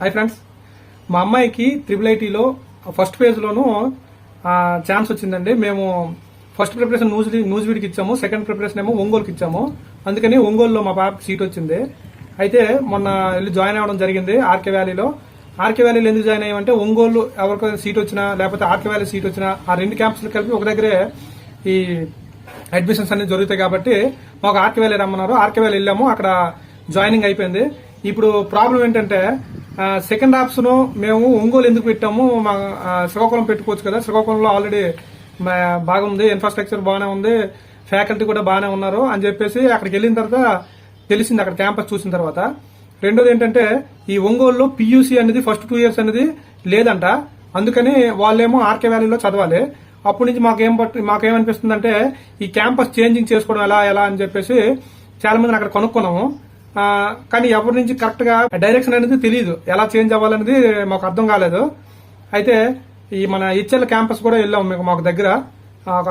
Hi friends మా అమ్మాయికి triple ఐటీలో ఫస్ట్ ఫేజ్లోను ఛాన్స్ వచ్చిందండి. మేము ఫస్ట్ ప్రిపరేషన్ న్యూస్ న్యూస్ ఇచ్చాము. సెకండ్ ప్రిపరేషన్ ఏమో ఒంగోలుకి ఇచ్చాము. అందుకని ఒంగోలులో మా పాపకి సీట్ వచ్చింది. అయితే మొన్న వెళ్ళి జాయిన్ అవ్వడం జరిగింది ఆర్కే వ్యాలీలో ఆర్కే వ్యాలీలో ఎందుకు జాయిన్ అయ్యామంటే ఒంగోలు ఎవరికైనా సీట్ వచ్చినా లేకపోతే ఆర్కే వ్యాలీ సీట్ వచ్చినా ఆ రెండు క్యాంప్స్లు కలిపి ఒక దగ్గరే ఈ అడ్మిషన్స్ అన్ని జరుగుతాయి కాబట్టి మాకు ఆర్కే వ్యాలీ రమ్మన్నారు. ఆర్కే వ్యాలీ వెళ్ళాము. అక్కడ జాయినింగ్ అయిపోయింది. ఇప్పుడు ప్రాబ్లం ఏంటంటే సెకండ్ ఆప్షన్ మేము ఒంగోలు ఎందుకు పెట్టాము మా శ్రీకాకుళం పెట్టుకోవచ్చు కదా. శ్రీకాకుళంలో ఆల్రెడీ బాగుంది. ఇన్ఫ్రాస్ట్రక్చర్ బాగానే ఉంది. ఫ్యాకల్టీ కూడా బాగానే ఉన్నారు అని చెప్పేసి అక్కడికి వెళ్ళిన తర్వాత తెలిసింది. అక్కడ క్యాంపస్ చూసిన తర్వాత. రెండోది ఏంటంటే ఈ ఒంగోలులో పియూసీ అనేది ఫస్ట్ టూ ఇయర్స్ అనేది లేదంట. అందుకని వాళ్ళేమో ఆర్కే వ్యాలీలో చదవాలి. అప్పటి నుంచి మాకేం పట్టు మాకేమనిపిస్తుంది అంటే ఈ క్యాంపస్ చేంజింగ్ చేసుకోవడం ఎలా ఎలా అని చెప్పేసి చాలా మందిని అక్కడ కనుక్కున్నాము. కానీ ఎవరి నుంచి కరెక్ట్గా డైరెక్షన్ అనేది తెలియదు ఎలా చేంజ్ అవ్వాలనేది మాకు అర్థం కాలేదు. అయితే ఈ మన ఇచ్చెల క్యాంపస్ కూడా వెళ్ళాము మీకు మాకు దగ్గర. ఒక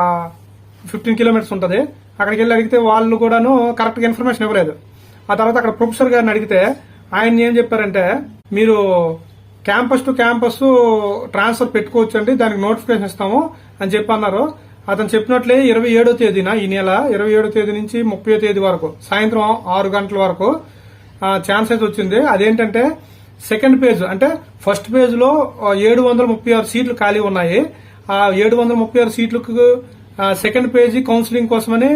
ఫిఫ్టీన్ కిలోమీటర్స్ ఉంటుంది. అక్కడికి వెళ్ళి అడిగితే వాళ్ళు కూడాను కరెక్ట్గా ఇన్ఫర్మేషన్ ఇవ్వలేదు. ఆ తర్వాత అక్కడ ప్రొఫెసర్ గారిని అడిగితే ఆయన ఏం చెప్పారంటే మీరు క్యాంపస్ టు క్యాంపస్ ట్రాన్స్ఫర్ పెట్టుకోవచ్చు అండి దానికి నోటిఫికేషన్ ఇస్తాము అని చెప్పి అన్నారు అతను చెప్పినట్లే ఇరవై ఏడో తేదీన ఈ నెల ఇరవై ఏడో తేదీ నుంచి ముప్పై తేదీ వరకు సాయంత్రం ఆరు గంటల వరకు ఛాన్స్ అయితే వచ్చింది. అదేంటంటే సెకండ్ పేజ్ అంటే ఫస్ట్ పేజ్లో ఏడు వందల ముప్పై ఆరు సీట్లు ఖాళీ ఉన్నాయి. ఆ ఏడు వందల ముప్పై ఆరు సీట్లకు సెకండ్ పేజీ కౌన్సిలింగ్ కోసమని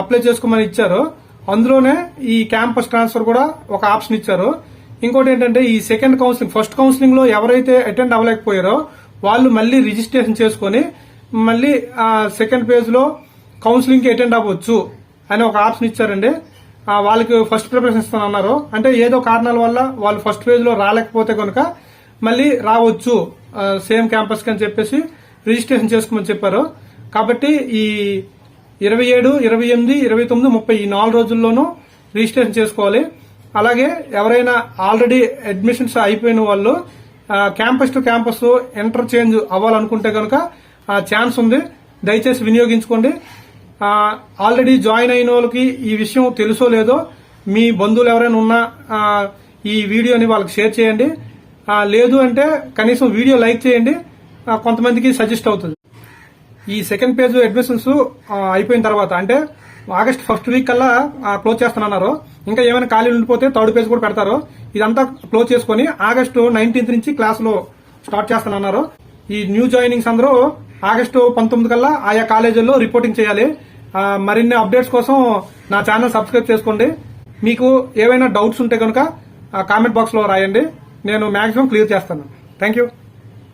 అప్లై చేసుకోమని ఇచ్చారు. అందులోనే ఈ క్యాంపస్ ట్రాన్స్ఫర్ కూడా ఒక ఆప్షన్ ఇచ్చారు. ఇంకోటి ఏంటంటే ఈ సెకండ్ కౌన్సిలింగ్ ఫస్ట్ కౌన్సిలింగ్లో ఎవరైతే అటెండ్ అవ్వలేకపోయారో వాళ్ళు మళ్ళీ రిజిస్ట్రేషన్ చేసుకొని మళ్ళీ సెకండ్ పేజ్లో కౌన్సిలింగ్కి అటెండ్ అవ్వచ్చు అని ఒక ఆప్షన్ ఇచ్చారండి. వాళ్ళకి ఫస్ట్ ప్రిపరేషన్ ఇస్తాను అన్నారు. అంటే ఏదో కారణాల వల్ల వాళ్ళు ఫస్ట్ పేజ్లో రాలేకపోతే కనుక మళ్ళీ రావచ్చు. సేమ్ క్యాంపస్కి అని చెప్పేసి రిజిస్ట్రేషన్ చేసుకోమని చెప్పారు. కాబట్టి ఈ ఇరవై ఏడు ఇరవై ఎనిమిది ఇరవై తొమ్మిది ముప్పై ఈ నాలుగు రోజుల్లోనూ రిజిస్ట్రేషన్ చేసుకోవాలి. అలాగే ఎవరైనా ఆల్రెడీ అడ్మిషన్స్ అయిపోయిన వాళ్ళు క్యాంపస్ టు క్యాంపస్ ఇంటర్చేంజ్ అవ్వాలనుకుంటే కనుక ఛాన్స్ ఉంది. దయచేసి వినియోగించుకోండి. ఆల్రెడీ జాయిన్ అయిన వాళ్ళకి ఈ విషయం తెలుసో లేదో మీ బంధువులు ఎవరైనా ఉన్నా ఈ వీడియోని వాళ్ళకి షేర్ చేయండి. లేదు అంటే కనీసం వీడియో లైక్ చేయండి. కొంతమందికి సజెస్ట్ అవుతుంది. ఈ సెకండ్ పేజ్ అడ్మిషన్స్ అయిపోయిన తర్వాత అంటే ఆగస్ట్ ఫస్ట్ వీక్ కల్లా క్లోజ్ చేస్తానన్నారు. ఇంకా ఏమైనా ఖాళీ ఉండిపోతే థర్డ్ పేజ్ కూడా పెడతారు. ఇదంతా క్లోజ్ చేసుకుని ఆగస్టు నైన్టీన్త్ నుంచి క్లాసులో స్టార్ట్ చేస్తానన్నారు. ఈ న్యూ జాయినింగ్స్ అందరూ ఆగస్టు పంతొమ్మిది కల్లా ఆయా కాలేజీల్లో రిపోర్టింగ్ చేయాలి. మరిన్ని అప్డేట్స్ కోసం నా ఛానల్ సబ్స్క్రైబ్ చేసుకోండి. మీకు ఏవైనా డౌట్స్ ఉంటే కనుక కామెంట్ బాక్స్లో రాయండి. నేను మ్యాక్సిమం క్లియర్ చేస్తాను. Thank you